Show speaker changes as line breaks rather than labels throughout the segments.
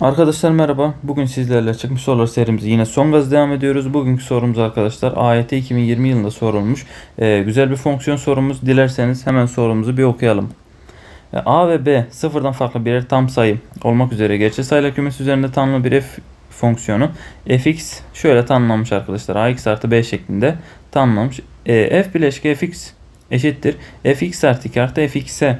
Arkadaşlar merhaba. Bugün sizlerle çıkmış sorular serimizi yine son gaz devam ediyoruz. Bugünkü sorumuz arkadaşlar AYT 2020 yılında sorulmuş. Ee, güzel bir fonksiyon sorumuz. Dilerseniz hemen sorumuzu bir okuyalım. Ee, A ve B sıfırdan farklı birer tam sayı olmak üzere gerçek sayılar kümesi üzerinde tanımlı bir f fonksiyonu fx şöyle tanımlanmış arkadaşlar. ax artı b şeklinde tanımlanmış. Ee, f bileşke fx eşittir. fx artı 2 artı fx'e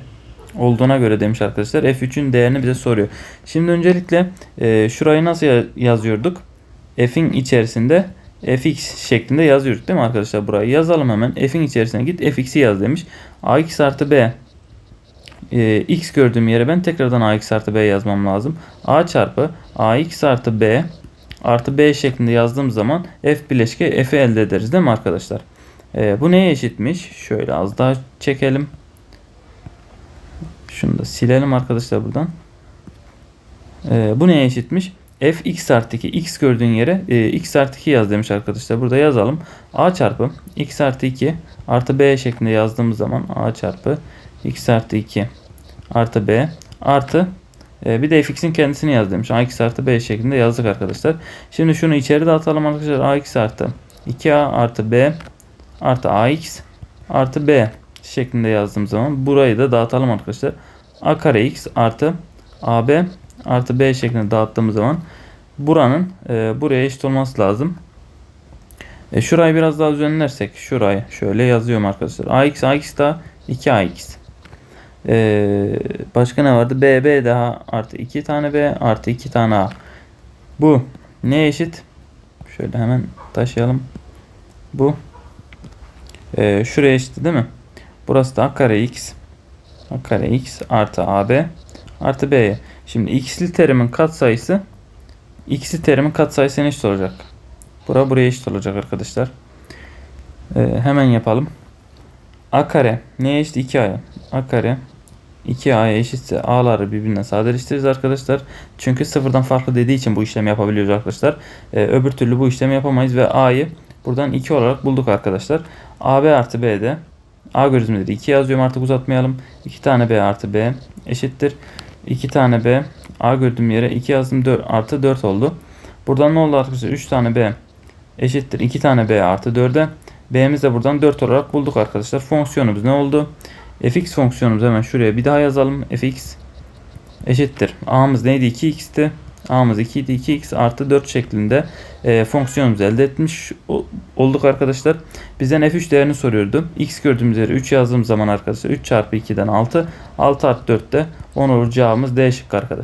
olduğuna göre demiş arkadaşlar. F3'ün değerini bize soruyor. Şimdi öncelikle e, şurayı nasıl ya- yazıyorduk? F'in içerisinde fx şeklinde yazıyorduk değil mi arkadaşlar? Burayı yazalım hemen. F'in içerisine git fx'i yaz demiş. ax artı b e, x gördüğüm yere ben tekrardan ax artı b yazmam lazım. a çarpı ax artı b artı b şeklinde yazdığım zaman f bileşke f'i elde ederiz değil mi arkadaşlar? E, bu neye eşitmiş? Şöyle az daha çekelim. Şunu da silelim arkadaşlar buradan. Ee, bu neye eşitmiş? f x artı 2 x gördüğün yere e, x artı 2 yaz demiş arkadaşlar. Burada yazalım. a çarpı x artı 2 artı b şeklinde yazdığımız zaman a çarpı x artı 2 artı b artı e, bir de fx'in kendisini yaz demiş. ax artı b şeklinde yazdık arkadaşlar. Şimdi şunu içeri dağıtalım arkadaşlar. ax artı 2a artı b artı ax artı b şeklinde yazdığım zaman burayı da dağıtalım arkadaşlar. a kare x artı ab artı b şeklinde dağıttığımız zaman buranın e, buraya eşit olması lazım. E, şurayı biraz daha düzenlersek şurayı şöyle yazıyorum arkadaşlar. ax ax da 2ax. E, başka ne vardı? b b daha artı 2 tane b artı 2 tane a. Bu ne eşit? Şöyle hemen taşıyalım. Bu e, şuraya eşit değil mi? Burası da a kare x a kare x artı ab artı b. Şimdi x'li terimin katsayısı x'li terimin katsayısına eşit olacak. Bura buraya eşit olacak arkadaşlar. Ee, hemen yapalım. a kare neye eşit? 2a'ya. a kare 2a'ya eşitse a'ları birbirine sadeleştiririz arkadaşlar. Çünkü sıfırdan farklı dediği için bu işlemi yapabiliyoruz arkadaşlar. Ee, öbür türlü bu işlemi yapamayız ve a'yı buradan 2 olarak bulduk arkadaşlar. ab artı b'de A gördüğümüzde 2 yazıyorum artık uzatmayalım. 2 tane B artı B eşittir. 2 tane B A gördüğüm yere 2 yazdım 4 artı 4 oldu. Buradan ne oldu arkadaşlar? 3 tane B eşittir. 2 tane B artı 4'e. B'miz de buradan 4 olarak bulduk arkadaşlar. Fonksiyonumuz ne oldu? fx fonksiyonumuz hemen şuraya bir daha yazalım. fx eşittir. A'mız neydi? 2x'ti. A'mız 2 idi. 2x artı 4 şeklinde e, fonksiyonumuzu elde etmiş olduk arkadaşlar. Bizden f3 değerini soruyordu. x gördüğümüz yere 3 yazdığım zaman arkadaşlar 3 çarpı 2'den 6. 6 artı 4 de 10 olur cevabımız D şıkkı arkadaşlar.